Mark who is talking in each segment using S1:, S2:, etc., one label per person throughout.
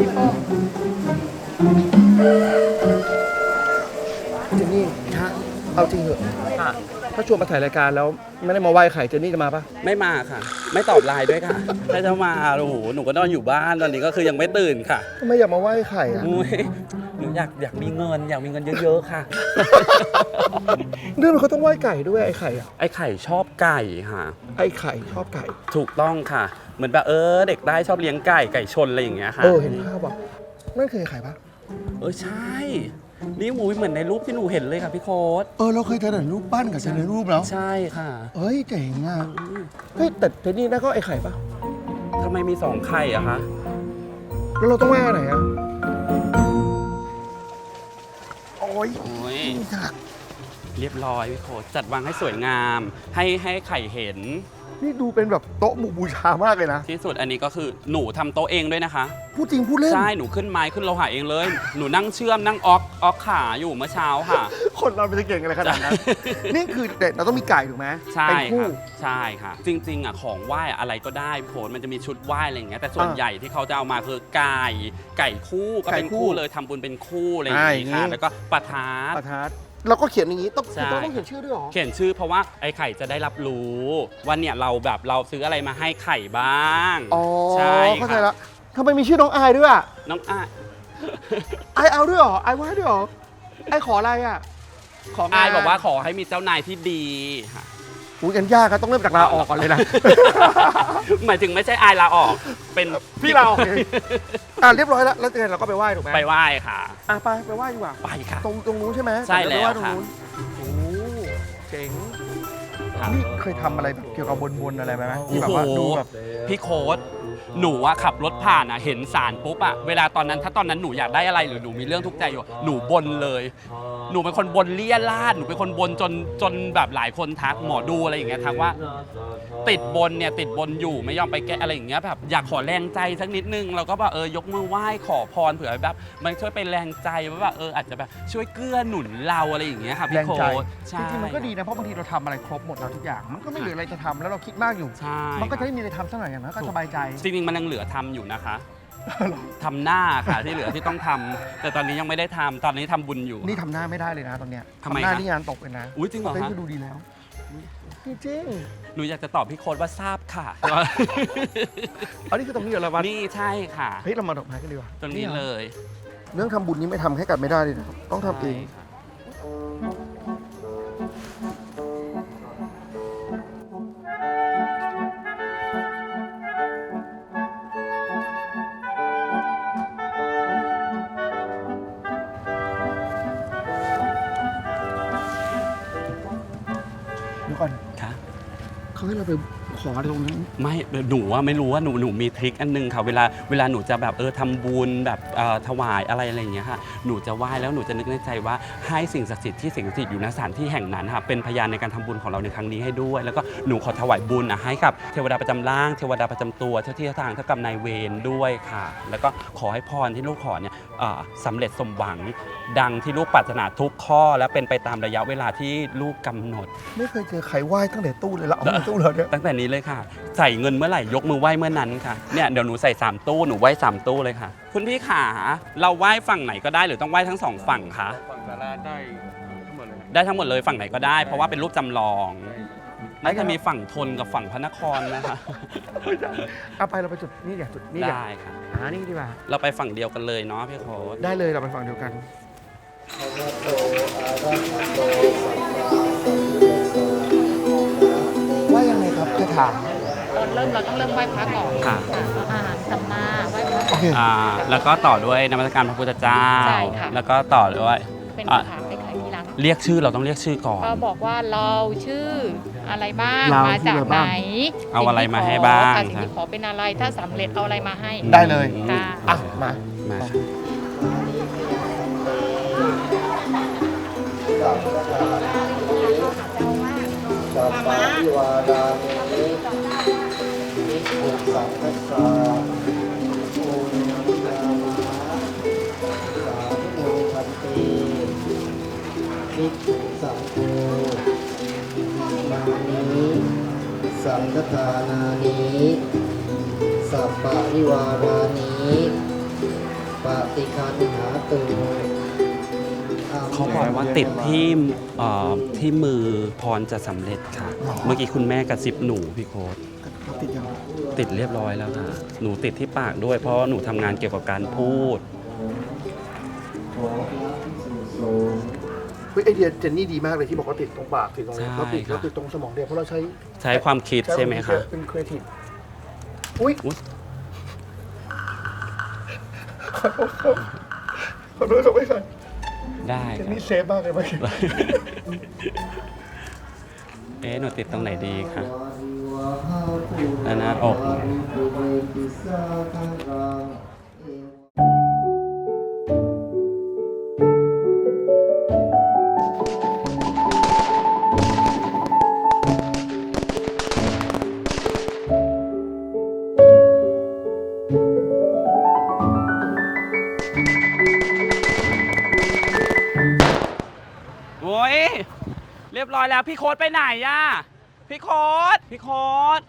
S1: พี่ป้อง
S2: เจนนี่ฮะเอาจริงเหอะ
S3: ค่ะ
S2: ถ้าชวนมาถ่ายรายการแล้วไม่ได้มาไหว้ไข่เจนนี่จะมาปะ
S3: ไม่มาค่ะ ไม่ตอบไลน์ด้วยค่ะ ถ้าจะมาโอ้โหหนูก็นอนอยู่บ้านตอนนี้ก็คือยังไม่ตื่นค่ะ
S2: ทำไมอยากมาไหว้ไข่อะ
S3: อุ้ย อยากอยากมีเงิน อยากมีเงินเยอะๆค่ะ
S2: เรื่องมันเขาต้องไหว้ไก่ด้วยไอ้ไข่อะ
S3: ไอ้ไข่ชอบไก่ค่ะ
S2: ไอ้ไข่ชอบไก่
S3: ถูกต้องค่ะ เหมือนแบบเออเด็กได้ชอบเลี้ยงไก่ไก่ชนอะไรอย่างเงี้ยค่ะ
S2: เออเห็นภาพอะนั่นคือไอ้ไข่ปะ
S3: เออใช่ นี่หมูเหมือนในรูปที่หนูเห็นเลยค่ะพี่โค้ด
S4: เออเราเคยเจอแต่รูปปั้นกับเจอในรูปแล้ว
S3: ใช่ค่ะ
S4: เฮ้ยเจ๋งอะ
S2: เฮ้ยแต่เจนนี่นั่นก็ไอ้ไข่ปะ
S3: ทำไมมีสองไข่อะคะ
S2: แล้วเราต้องไหว้อันไหนอะ อ้ย
S3: โอ้ย
S2: ยาก
S3: เรียบร้อยพี่โค้ดจัดวางให้สวยงาม ให้ให้ไข่เห็น
S2: นี่ดูเป็นแบบโต๊ะหมู่บูชามากเลยนะ
S3: ที่สุดอันนี้ก็คือหนูทำโต๊ะเองด้วยนะคะ
S2: พูดจริงพูดเล่น
S3: ใช่ หนูขึ้นไม้ขึ้นโลหะเองเลย หนูนั่งเชื่อมนั่งออกออกขาอยู่เมื่อเช้าค่ะ
S2: คนเราเป็นจะเก่งอะไรขนาดนั้น นี่คือเด็ดเราต้องมีไก่ถูกไหม
S3: ใช่
S2: เป็นคู่
S3: ค่ะใช่ค่ะ จริงๆอะของไหว้อะไรก็ได้โผลมันจะมีชุดไหว้อะไรอย่างเงี้ยแต่ส่วน
S2: อ่า
S3: ใหญ่ที่เขาจะเอามาคือไก่ไก่คู่ก็เป็น
S2: ไก่คู่
S3: คู่เลยทำบุญเป็นคู่อะไรอย่าง
S2: อ่าอย่างงี้
S3: งี้ ค่ะแล้วก็ประทัด
S2: ประทัด เราก็เขียนอย่างนี้ต้อง
S3: ใช่
S2: ต้องต้องเขียนชื่อด้วยเหรอ
S3: เขียนชื่อเพราะว่าไอ้ไข่จะได้รับรู้ว่าเนี่ยเราแบบเราซื้ออะไรมาให้ไข่บ้าง
S2: อ๋อ
S3: ใช่
S2: เข้าใจ
S3: ค่ะ
S2: ละทำไมมีชื่อน้องอายด้วยอะ
S3: น้องอะ
S2: อายเอาด้วยเหรออายไหว้ด้วยเหรอไอายขออะไรอะของ
S3: อายบอกว่าขอให้มีเจ้านายที่ดีค่ะ
S2: อุ้ยกันยากครับต้องเริ่มจากลาออกก่อนเลยนะ
S3: หมายถึงไม่ใช่อายลาออก เป็น
S2: พี่ลาออกเองอะเรียบร้อยแล้วแล้วยังไงเราก็ไปไหว้ถูกไหม
S3: ไปไหว้ค่ะ
S2: อะไปไปไหว้ดีกว่า
S3: ไปค่ะ
S2: ตรงตรงนู้นใช่ไหม
S3: ใช่
S2: เดี๋ยไปไห
S3: แล้ว
S2: ตรง
S3: ค่ะ
S2: นู้นโอ้เจ๋ง
S3: ค่ะ
S2: นี่เคยทำอะไรเกี่ยวกับบนบนๆอะไรไหมที่แบบว่า
S3: โอ้โห
S2: ดูแบบ
S3: พี่โค้ดหนูอะขับรถผ่านอะเห็นสารปุ๊บอะเวลาตอนนั้นถ้าตอนนั้นหนูอยากได้อะไรหรือหนูมีเรื่องทุกข์ใจอยู่หนูบนเลย หนูเป็นคนบนเลี่ยราดหนูเป็นคนบนจนจนแบบหลายคนทักหมอดูอะไรอย่างเงี้ยทักว่า ติดบนเนี่ยติดบนอยู่ไม่ยอมไปแก้อะไรอย่างเงี้ยแบบอยากขอแรงใจสักนิดนึงเราก็แบบเออยกมือไหว้ขอพรเผื่อแบบมันช่วยเป็นแรงใจว่าแบบเอออาจจะแบบช่วยเกื้อหนุนเราอะไรอย่างเงี้ยค่ะ
S2: แร
S3: พี่
S2: ง
S3: โค้
S2: ใจ
S3: ดใช่
S2: จริงๆมันก็ดีนะเพราะบางทีเราทำอะไรครบหมดแล้วทุกอย่าง มันก็ไม่เหลืออะไรจะทำแล้วเราคิดมากอยู่
S3: ใช่
S2: มันก็จะไม่มีอะไรทำสักหน่อยอย่างนั้นก็สบายใจ
S3: จริงๆมันยังเหลือทำอยู่นะคะทำหน้าค่ะที่เหลือที่ต้องทำแต่ตอนนี้ยังไม่ได้ทำตอนนี้ทำบุญอยู่
S2: นี่ทำหน้าไม่ได้เลยนะตอนเนี้ย
S3: ทำไม
S2: หน้า
S3: คะ
S2: นี่งานตกเลยนะ
S3: อุ้ยจริงเหรอ
S2: เป็น
S3: คะ
S2: ก็ดูดีแล้วจริง
S3: หนูอยากจะตอบพี่โค้ดว่าทราบค่ะ
S2: ๆอันนี้คือตรงนี้เหรอละวัน
S3: นี่ใช่ค่ะ
S2: เฮ้ยเรามาดอกไม้กันดีกว่า
S3: ตรงนี้เลย
S2: เรื่องทำบุญนี้ไม่ทำให้กันไม่ได้เลยนะครับต้องทำเอง
S3: ใช่
S2: ให้เราไป ขออะไรตรงนั้น
S3: ไม่หนูว่าไม่รู้ว่าหนูหนูมีทริคอันนึงค่ะเวลาเวลาหนูจะแบบเออทำบุญแบบเอ่อถวายอะไรอะไรอย่างเงี้ยค่ะหนูจะไหว้แล้วหนูจะนึกในใจว่าให้สิ่งศักดิ์สิทธิ์ที่สิ่งศักดิ์สิทธิ์อยู่ณสถานที่แห่งนั้นค่ะเป็นพยานในการทำบุญของเราในครั้งนี้ให้ด้วย แล้วก็หนูขอถวายบุญนะให้กับเทวดาประจำร่างเทวดาประจำตัวเจ้าที่เจ้าทางเจ้ากรรมนายเวรด้วยค่ะ แล้วก็ขอให้พรที่ลูกขอเนี่ยเอ่อสำเร็จสมหวัง ดังที่ลูกปรารถนาทุกข้อ และเป็นไปตามระยะเวลาที่ลูกกำหนด
S2: ไม่เคยเจอใครไหว้ตั้งแต่ตู้เลยแล้วเอามาตู้เลยเนี่ย
S3: ตั้งแต่นี้เลยค่ะ ใส่เงินเมื่อไหร่ยกมือไหว้เมื่อนั้นค่ะเนี่ยเดี๋ยวหนูใส่สามตู้หนูไหว้สามตู้เลยค่ะ คุณพี่ขาเราไหว้ฝั่งไหนก็ได้หรือต้องไหว้ทั้งสองฝั่งคะ
S4: ฝั่งสาราได้ทั้งหมดเลย
S3: ได้ทั้งหมดเลยฝั่งไหนก็ได้ เพราะว่าเป็นรูปจำลองน่าจะมีฝั่งทนกับฝั่งพระนครนะคะ
S2: เอาไปเราไปจุดนี่อย่างจุดนี่อย่าง
S3: ได้ค่ะ
S2: หานี่ดีกว่า
S3: เราไปฝั่งเดียวกันเลยเนาะพี่โค้ด
S2: ได้เลยเราไปฝั่งเดียวกันว่า ครับจะถาม
S1: ตอนเริ่มเราต้องเริ่มไหว้พระก่อน
S3: ค่ะ
S1: อาหารสัมมาไหว้พระ
S2: โอเค
S3: อ่าแล้วก็ต่อด้วยนมัสการพระพุทธเจ้า
S1: ใช่ค่ะ
S3: แล้วก็ต่อด้วย
S1: เป็น
S3: อะ
S1: ถามไปใครที่รัก
S3: เรียกชื่อเราต้องเรียกชื่อก่อน
S1: ก็บอกว่าเราชื่ออะไรบ้าง
S2: เรา
S1: มาจาก
S2: ชื่ออะไร
S1: ไหน
S2: บ้าง
S3: เอาอะไรมาให้บ้าง
S1: สิ่ที่ขอค่ะสิ่งที่ขอเป็นอะไรถ้าสำเร็จเอาอะไรมาให้
S2: ได้เลย
S1: ค่ะ
S2: อะ มา
S3: มา
S5: สัพพะวิวาดามินิภู สังคัสสาโอนิยามะสาธุโมทันตินิภูสังโฆมานิสังฆทานานิสัพพะวิวาดานิฏิคันหาตุ
S3: เขาบอกว่าติดที่เอ่อที่มือพรจะสำเร็จค่ะ เมื่อกี้คุณแม่กระซิบหนูพี่โค้ด
S4: ติดยัง
S3: ติดเรียบร้อยแล้วค่ะ หนูติดที่ปากด้วย เพราะว่าหนูทำงานเกี่ยวกับการพูด
S2: เฮ้ยไอเดียเจนนี่ดีมากเลยที่บอกว่าติดตรงปากติดตรงนี้
S3: ใช่
S2: แล้วติด
S3: ครับ
S2: แล้วติดตรงสมองเดียวเพราะเราใช้
S3: ใช้ความคิดใช่ไหมคะ
S2: เป็นครีเอทีฟอุ้ย
S3: อุ๊ย
S2: ขอโทษครับขอโทษครับไม่ใช่
S3: ได้
S2: เจน
S3: ค่ะ
S2: นี่เซฟมากเลยเมื่อกี้
S3: เอ๊ะหนูติดตรงไหนดีคะอั นนั้นอกโอ้ยเรียบร้อยแล้วพี่โค้ดไปไหนอะพี่โค้ดพี่โค้ด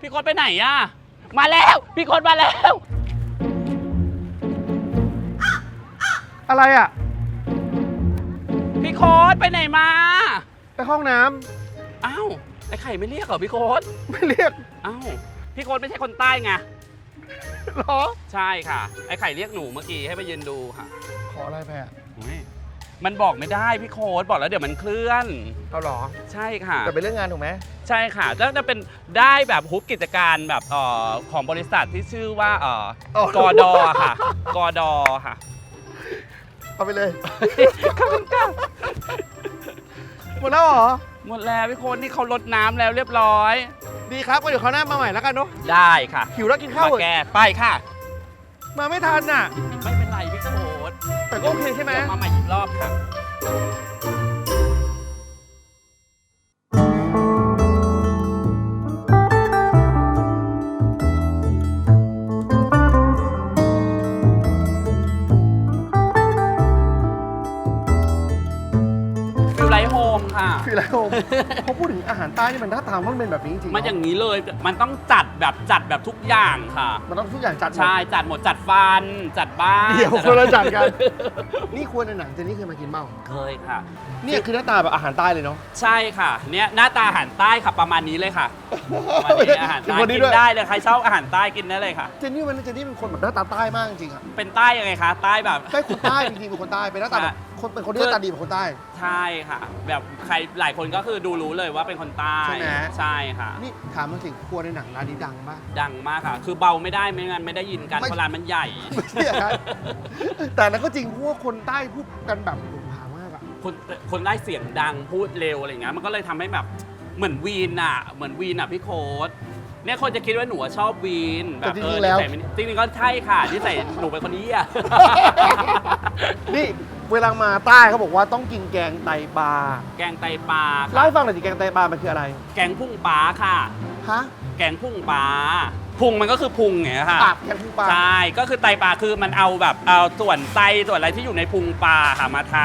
S3: พี่โค้ดไปไหนอะมาแล้ว พี่โค้ดมาแล้ว
S2: อะไรอะ
S3: พี่โค้ดไปไหนมา
S2: ไปห้องน้
S3: อ้าวไอ้ไข่ไม่เรียกเหรอพี่โค้ดำ
S2: ไม่เรียก
S3: อ้าวพี่โค้ดไม่ใช่คนใต้ไง
S2: หรอ
S3: ใช่ค่ะ ไอ้ไข่เรียกหนูเมื่อกี้ให้ไปยืนดูค่ะ
S2: ขออะไรไปอะ
S3: โอ้ย มันบอกไม่ได้พี่โค้ดบอกแล้วเดี๋ยวมันเคลื่อน
S2: เอาหรอ
S3: ใช่ค่ะ
S2: แต่เป็นเรื่องงานถูกไหม
S3: ใช่ค่ะแล้วจะเป็นได้แบบฮุบกิจการแบบเอ่อของบริษัทที่ชื่อว่าเอ่อ
S2: อ๋อ
S3: กอดอค่ะ กอดอค่ะ
S2: เอาไปเลย
S3: ขอบคุณค่ะ
S2: หมดแล้วเหรอ
S3: หมดแล้วพี่โคนนี่เขาลดน้ำแล้วเรียบร้อย
S2: ดีครับก็เดี๋ยวเขาวหน้ามาใหม่แล้วกันเนาะ
S3: ได้ค่ะ
S2: หิวแล้วกินข้าว
S3: มา
S2: เถอะ
S3: แก้ไปค่ะ
S2: มาไม่ทันน่ะ
S3: ไม่เป็น โอ
S2: เคใช่ไหม
S3: เดี๋ยวมาใหม่อีกรอบค่ะ
S2: ใต้นี่มันหน้าตามันเป็นแบบนี้จริงๆ
S3: มันอย่างนี้เลย มันต้องจัดแบบจัดแบบทุกอย่างค่ะ
S2: มันต้องทุกอย่างจัดหมด
S3: ใช่ จัดหมดจัดฟัน จัดบ้าน
S2: เดี๋ยวคนละจัดกัน นี่ควรในหนังเจนนี่เคยมากินเปล่า
S3: เคยค่ะ
S2: เนี่ยคือหน้าตาแบบอาหารใต้เลยเนาะ
S3: ใช่ค่ะ เนี่ยหน้าตาอาหารใต้ค่ะประมาณนี้เลยค่ะประมาณนี้อาหาร
S2: เป็น
S3: ใต้
S2: คนนี้
S3: กิ
S2: ด้วย
S3: นได้เลยใครชอบอาหารใต้กินได้เลยค่ะ
S2: เจนนี่มันเจนนี่เป็นคนแบบหน้าตาใต้มากจริงๆอะ
S3: เป็นใต้ยังไงคะ ใต้แบบ
S2: ใช่คนใต้จริงๆเป็นคนใต้ เป็นหน้าตาแบบคนเป็นคนที่หน้าตาดีเป็นคนใต้
S3: ใช่ค่ะ แบบใครหลายคนก็คือดูรู้เลยว่าเป็นคนใต้
S2: ใช่ไหม
S3: ใช่ค่ะ
S2: นี่ถามมาสิครัวในหนังร้านนี้ดังมาก
S3: ดังมากค่ะ คือเบาไม่ได้ไม่งั้นไม่ได้ยินกัน
S2: ไม่
S3: เพราะร้านมันใหญ่
S2: ไม่ใช่ครับ แต่นั้นก็จริงเพราะว่าคนใต้พูดกันแบบผงผางมากอะ
S3: คนคนได้เสียงดังพูดเร็วอะไรอย่างเงี้ยมันก็เลยทำให้แบบเหมือนวีนอะ เหมือนวีนอะพี่โค้ดเนี่ยคนจะคิดว่าหนูอะชอบวีนแบบ
S2: แต่จ
S3: เอ
S2: ริ
S3: อง
S2: ๆแล้ว
S3: นิสัยไม่จริงๆก็ใช่ค่ะที่ใส่หนูเป็นคนนี้อะ
S2: นี่ เวลามาใต้เขาบอกว่าต้องกินแกงไตปลา
S3: แกงไตปลา
S2: เล่า
S3: ค่ะ
S2: ให้ฟังหน่อยสิแกงไตปลามันคืออะไร
S3: แกงพุ่งปลาค่ะ
S2: ฮะ
S3: แกงพุ่งปลาพุงมันก็คือพุงไงค่ะ
S2: ปากแกงพุงปลา
S3: ใช่ก็คือไตปลาคือมันเอาแบบเอาส่วนไตส่วนอะไรที่อยู่ในพุงปลาค่ะมาท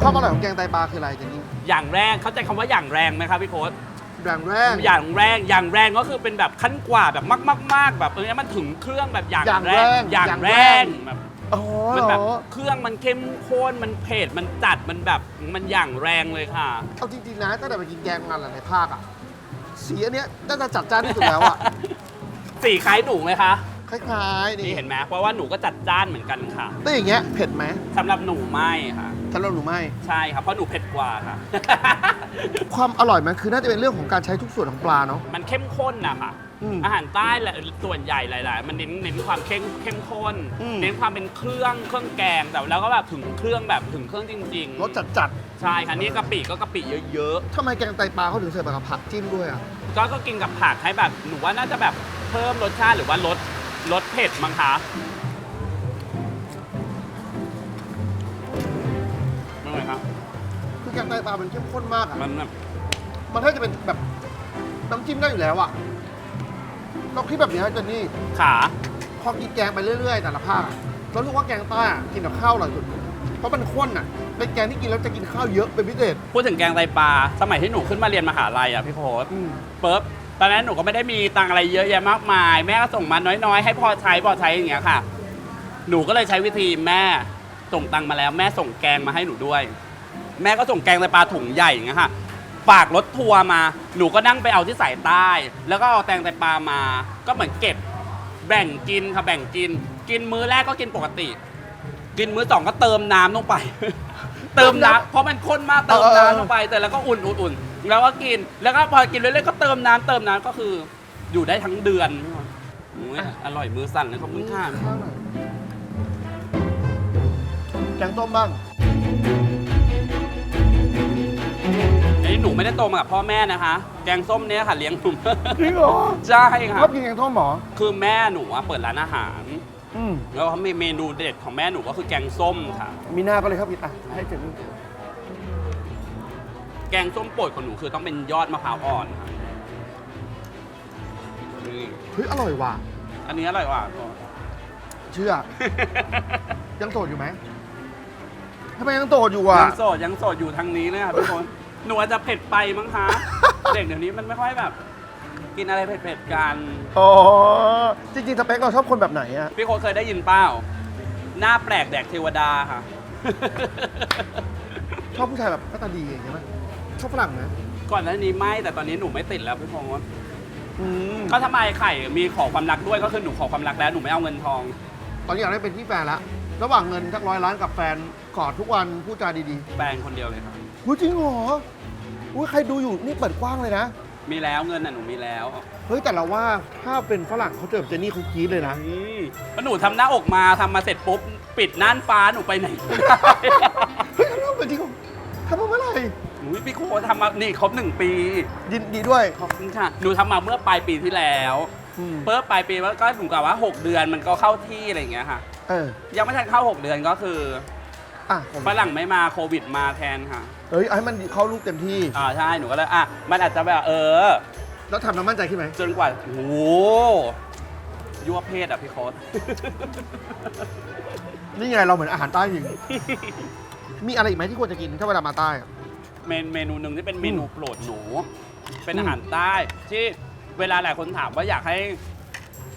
S2: ความอร่อยของแกงไตปลาคืออะไรเจนนี่ำ
S3: อย่างแรงเข้าใจคำว่าอย่างแรงไหมครับพี่โค้ด
S2: แรงแรก
S3: อย่างแรงอย่างแรงก็คือเป็นแบบขั้นกว่าแบบมากๆมากๆแบบเออมันถึงเครื่องแบบอย่าง
S2: อย่าง
S3: แร
S2: แรงง
S3: อย่าง
S2: อย่าง
S3: แร
S2: แรงง
S3: แบบ
S2: อ๋อ
S3: มัน
S2: เหร
S3: แบบ
S2: อ
S3: เครื่องมันเข้มข้นมันเผ็ดมันจัดมันแบบมันอย่างแรงเลยค่ะ
S2: เอาจริงๆนะตั้งแต่ไปกินแกงมาหลายๆภาคอะสีอันเนี้ยน่าจะจัดจ้านที่สุดแล้วอะ
S3: สีคล้ายหนูไหมคะ
S2: คล้ายๆ
S3: นี่
S2: นี่
S3: เห็นไหมเพราะว่าหนูก็จัดจ้านเหมือนกันค่ะ
S2: แต่อย่างเงี้ยเผ็ดไหม
S3: สำหรับหนูไม่ค่ะ
S2: สำหรับหนูไม่
S3: ใช่ครับ เพราะหนูเผ็ดกว่าค่ะ
S2: ความอร่อยมันคือน่าจะเป็นเรื่องของการใช้ทุกส่วนของปลาเนาะ
S3: มันเข้มข้นนะคะ
S2: อืม
S3: อาหารใต้แหละส่วนใหญ่หลาย ๆ มันเน้นเน้นความเข้มเข้มข้น
S2: อืม
S3: เน้นความเป็นเครื่องเครื่องแกงแต่แล้วก็แบบถึงเครื่องแบบถึงเครื่องจริงๆ
S2: รสจัดจัด
S3: ใช่ค่ะนี่กะปิก็กะปิเยอะ
S2: ๆทำไมแกงไตปลาเขาถึงใส่แบบกับผักจิ้มด้วยอะ
S3: ๆก็ก็กินกับผักให้แบบหนูว่าน่าจะแบบเพิ่มรสชาติหรือว่าลดลดเผ็ดมั้งคะ
S2: แกงไตปลามันเข้มข้นมากอะ
S3: มันแบบ
S2: มันถ้าจะเป็นแบบน้ำจิ้มได้อยู่แล้วอะเราคิดแบบนี้ฮะเจนนี่
S3: ขา
S2: พอกินแกงไปเรื่อยๆ แต่ละภาคอะเรารู้ว่าแกงใต้อะกินกับข้าวอร่อยสุดเพราะมันข้นอะเป็นแกงที่กินแล้วจะกินข้าวเยอะเป็นพิเศษ
S3: พูดถึงแกงไตปลาสมัยที่หนูขึ้นมาเรียนมหาลัยอะพี่โพส
S2: อืม
S3: เปิ๊บตอนนั้นหนูก็ไม่ได้มีตังค์อะไรเยอะแยะมากมาย แม่ก็ส่งมาน้อยๆ ให้พอใช้พอใช้อย่างเงี้ยค่ะ หนูก็เลยใช้วิธีแม่ส่งตังค์มาแล้ว แม่ส่งแกงมาให้หนูด้วย แม่ก็ส่งแกงไตปลาถุงใหญ่อย่างเงี้ยค่ะฝากรถทัวร์มา หนูก็นั่งไปเอาที่สายใต้ แล้วก็เอาแตงไตปลามา ก็เหมือนเก็บ แบ่งกินค่ะแบ่งกิน กินมื้อแรกก็กินปกติ กินมื้อสองก็เติมน้ำลงไป เติมน้ำเพราะมันข้นมากเติมน้ำลงไปแต่แล้วก็อุ่นอุ่นอุ่นแล้วก็กิน แล้วก็พอกินเรื่อยๆก็เติมน้ำเติมน้ำก็คือ อยู่ได้ทั้งเดือนอุ๊ยอร่อยมือสั่นเลยขอบคุณค่ะ
S2: แกงต้มบ้าง
S3: นนี้หนูไม่ได้โตมากับพ่อแม่นะคะ แกงส้มเนี้ยค่ะเลี้ยงหนู
S2: จริงเหรอ
S3: ใช่ค่ะ
S2: ชอบกินแกงต้มเหรอ
S3: คือแม่หนูอะเปิดร้านอาหาร
S2: อืม
S3: แล้วก็มีเมนูเด็ดของแม่หนูก็คือแกงส้มค่ะ
S2: มีหน้าก็เลยครับพี่อะให้เจนนี่
S3: แกงส้มโปรดของหนูคือต้องเป็นยอดมะพร้าวอ่อนค่ะนี่
S2: เฮ้ยอร่อยว่ะ
S3: อันนี้อร่อยกว่า
S2: เชื่อ ยังโสดอยู่ไหมทำไมยังโสดอยู่อะ
S3: ยังโสดยังโสดอยู่ทางนี้เลยค่ะทุกคน หนูอาจจะเผ็ดไปมั้งคะ เด็กเดี๋ยวนี้มันไม่ค่อยแบบ กินอะไรเผ็ดๆกัน
S2: อ๋อ จริงๆสเปคเราชอบคนแบบไหนอะ
S3: พี่โคตเคยได้ยินเปล่า หน้าแปลกแดกเทวดาค่ะ
S2: ชอบผู้ชายแบบหน้าตาดีอย่างเงี้ยไหมชอบฝรั่งนะ
S3: ก่อนหน้านี้ไม่แต่ตอนนี้หนูไม่ติดแล้วพี่โคต
S2: อืม
S3: ก็ทำไมไข่มีขอความรักด้วยก็คือหนูขอความรักแล้วหนูไม่เอาเงินทอง
S2: ตอนนี้อยากได้เป็นที่แฟนละระหว่างเงินสักร้อยล้านกับแฟนกอดทุกวันพูดจาดี
S3: แปลงคนเดียวเลยครับ
S2: ๆอุ้ยจริงเหรอ อุ้ยใครดูอยู่นี่เปิดกว้างเลยนะ
S3: มีแล้วเงินน่ะหนูมีแล้ว
S2: เฮ้ยแต่เราว่าถ้าเป็นฝรั่งเขาเจอแบบเจนนี่เขากรี๊ดเลยนะ
S3: อืมแล้วหนูทำหน้าอกมาทำมาเสร็จปุ๊บ ปิดน่านฟ้าหนูไปไหนไม่ได้
S2: เฮ้ยเราเป็นจริงเหรอทำมาเมื่อไหร่
S3: อุ๊ยพี่โคทำมานี่ครบหนึ่งปี
S2: ยินดีด้วย
S3: ขอบคุณค่ะ หนูทำมาเมื่อปลายปีที่แล้ว
S2: อืม
S3: เพิ่มปลายปีแล้วก็หนูกะว่า 6 เดือนมันก็เข้าที่อะไรอย่างเงี้ยค่ะ
S2: เออ
S3: ยังไม่ทันเข้า 6 เดือนก็คือ
S2: อะผม
S3: ฝรั่งไม่มาโควิดมาแทนค่ะ
S2: เฮ้ยเอาให้มันเข้าลูกเต็มที่
S3: อ่าใช่หนูก็เลยอะมันอาจจะแบบเออ
S2: แล้วทำน้ำมั่นใจขึ้นไหม
S3: จนกว่าโอ้โหยั่วเพศอะพี่โค้ด
S2: นี่ไงเราเหมือนอาหารใต้จริง มีอะไรอีกไหมที่ควรจะกินถ้าเวลามาใต้อะ
S3: เมนเมนูหนึ่งที่เป็นเมนูโปรดหนู เป็น
S2: อืม
S3: อาหารใต้ที่เวลาหลายคนถามว่าอยากให้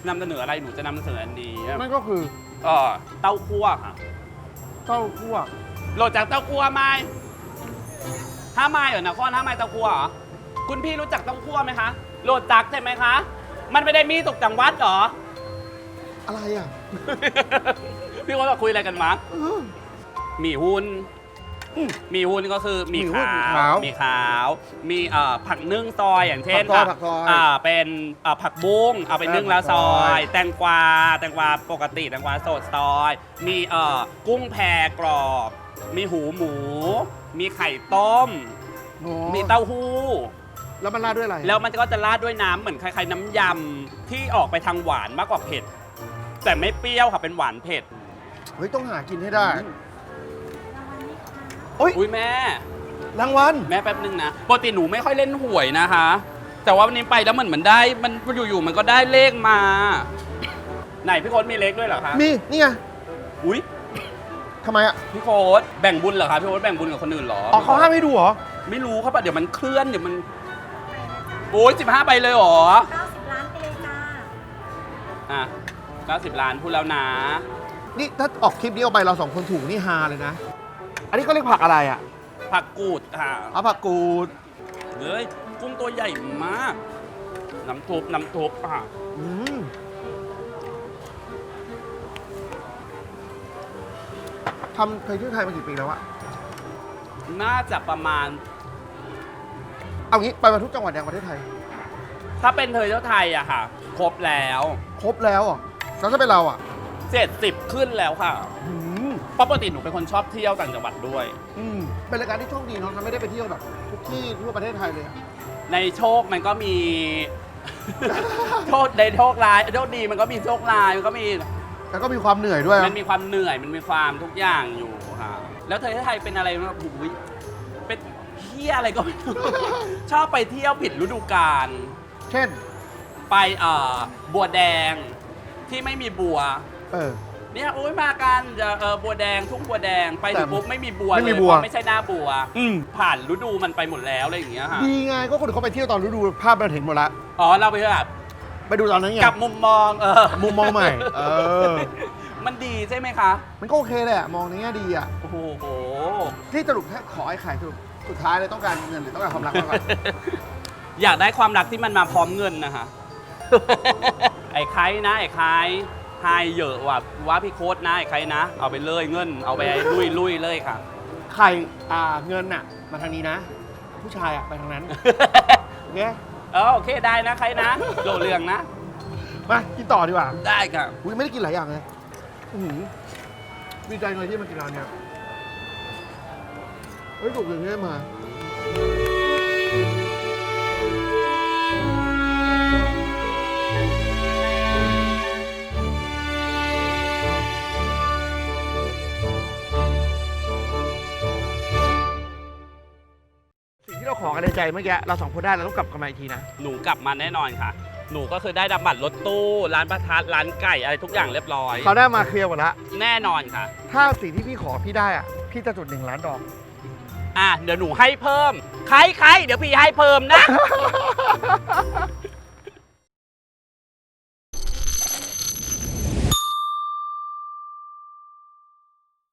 S3: นำเสนออะไรหนูจะนำเสนออันนี้
S2: นั่นก็คือ
S3: เออเต้าคั่วค่ะ
S2: เต้าคั่ว
S3: โหลดจากเต้าคั่วไหมห้าไม้เหรอนะข้อห้าไม้เต้าคั่วเหรอคุณพี่รู้จักเต้าคั่วไหมคะโหลดจักใช่ไหมคะ มันไม่ได้มีตกจังหวัดเหรอ
S2: อะไรอะ
S3: พี่ว่าเราคุยอะไรกันมา
S2: เออ
S3: หมี่หุ้นห มี่หุ้นก็คือหมี่
S2: หมี่หุ้น
S3: ขาว
S2: หมี่ขาว
S3: หมี่ขาว มีเอ่อผักนึ่งซอยอย่างเช่น
S2: ผักซอย
S3: อะ
S2: ผักซอย
S3: อ่าเป็นเอ่อผักบุ้งเอาไปนึ่งแล้วซอ
S2: ผักซอย ย
S3: แตงกวาแตงกวาปกติแตงกวาสดซอย มีเอ่อกุ้งแพกรอบ มีหูหมู มีไข่ต้ม
S2: โอ้
S3: มีเต้าหู้
S2: แล้วมันราดด้วยอะไร
S3: แล้วมันก็จะราดด้วยน้ำเหมือนคล้ายๆน้ำยำที่ออกไปทางหวานมากกว่าเผ็ด แต่ไม่เปรี้ยวค่ะเป็นหวานเผ็ด
S2: เฮ้ยต้องหากินให้ได้โอ้ย
S3: อุ้ยแม่
S2: รางวัล
S3: แม่แป๊บนึงนะปกติหนูไม่ค่อยเล่นหวยนะคะ แต่ว่าวันนี้ไปแล้วเหมือนมันได้ มันอยู่ๆมันก็ได้เลขมา ไหนพี่โค้ดมีเลขด้วยเหรอคะ
S2: มี นี่ไง
S3: อุ้ย
S2: ทำไมอะ
S3: พี่โค้ดแบ่งบุญเหรอคะพี่โค้ดแบ่งบุญกับคนอื่นเหรอ
S2: อ๋อเขาห้ามให้ดูเหรอ
S3: ไม่รู้เขาปะเดี๋ยวมันเคลื่อนเดี๋ยวมันโอ้ยสิบห้าใบเลยเหรอ
S6: 90 ล้านไปเลยจ้า
S3: อะเก้าสิบล้านพูดแล้วนะ
S2: นี่ถ้าออกคลิปนี้ออกไปเราสองคนถูกนี่ฮาเลยนะ อันนี้ก็เรียกผักอะไรอะ
S3: ผักกูดค่ะ
S2: เอาผักกูด
S3: เฮ้ยกุ้งตัวใหญ่มากน้ำทุบน้ำทุบอะ
S2: อืมทำเพลงที่ไทยมากี่ปีแล้วอะ
S3: น่าจะประมาณ
S2: เอางี้ไปมาทุกจังหวัดในประเทศไทย
S3: ถ้าเป็นเธอเจ้าไทยอะค่ะ ครบแล้ว
S2: ครบแล้วอะแล้วถ้าเป็นเราอะ
S3: เจ็ดสิบขึ้นแล้วค่ะ
S2: อืม
S3: เพราะ ปกติหนูเป็นคนชอบเที่ยวต่างจังหวัดด้วย
S2: อืมเป็นรายการที่โชคดีเนาะทำไม่ได้ไปเที่ยวแบบทุกที่ทั่วประเทศไทยเลยอะ
S3: ในโชคมันก็มี โทษในโชคร้ายโชคดีมันก็มีโชคร้ายมันก็มี
S2: แล้วก็มีความเหนื่อยด้วยอะ
S3: มันมีความเหนื่อยมันมีความทุกอย่างอยู่ค่ะแล้วเธอที่ไทยเป็นอะไรนะหูยเป็นเที่ยอะไรก็ไม่รู้ ชอบไปเที่ยวผิดฤดูกาล
S2: เช่น
S3: ไปเอ่อบัวแดงที่ไม่มีบัว
S2: เออ
S3: เนี่ยโอ้ยมากันจะเออบัวแดงทุ่งบัวแดงไปถึงปุ๊บไม่มีบัว
S2: ไม่มี
S3: เลย
S2: บัว
S3: เพราะไม่ใช่หน้าบัว อืมผ่านฤดูมันไปหมดแล้วอะไรอย่างเงี้ยค่ะ
S2: ดีไงก็คนเขาไปเที่ยวตอนฤดูภาพเราเห็นหมดละ
S3: อ๋อเราไปแบบ
S2: ไปดูตอนนั้นไง
S3: กับมุมมองเออ
S2: มุมมองใหม่ เออ
S3: มันดีใช่ไหมคะ
S2: มันก็โอเคเลยอะมองในแง่ดีอะ
S3: โอ้โห
S2: ที่สรุปแค่ขอไอ้ไข่สรุปสุดท้ายเลยต้องการเงินหรือต้องการความรักมากกว่า
S3: อยากได้ความรักที่มันมาพร้อมเงินนะคะ ไอ้ใครนะไอ้ใคร ให้เยอะว่ะว่าพี่โค้ดนะไอ้ใครนะ เอาไปเลยเงิน เอาไปลุยลุยๆเลยค่ะ
S2: ไข่อ่าเงินน่ะ มาทางนี้นะ ผู้ชายอะไปทางนั้น โอเค
S3: เออโอเคได้นะใครนะโลเรืองนะ
S2: มากินต่อดีกว่า
S3: ได้ค่ะ
S2: อุ้ยไม่ได้กินหลายอย่างเลยอื้อหือดีใจเลยที่มากินร้านเนี้ยเฮ้ยถูกอย่างนี้มาสิ่งที่เรา ขอกันในใจเมื่อกี้เราสองคนได้เราต้องกลับกันมาอีกทีนะ
S3: หนูกลับมาแน่นอนค่ะ หนูก็คือได้ดับบัตรรถตู้ ร้านประทัดร้านไก่อะไรทุกอย่างเรียบร้อย
S2: เขาได้มาเคลียร์หมดแล้ว
S3: แน่นอนค่ะ
S2: ถ้าสิ่งที่พี่ขอพี่ได้อะพี่จะจุดหนึ่งล้านดอก
S3: อะเดี๋ยวหนูให้เพิ่ม ใครใครเดี๋ยวพี่ให้เพิ่มนะ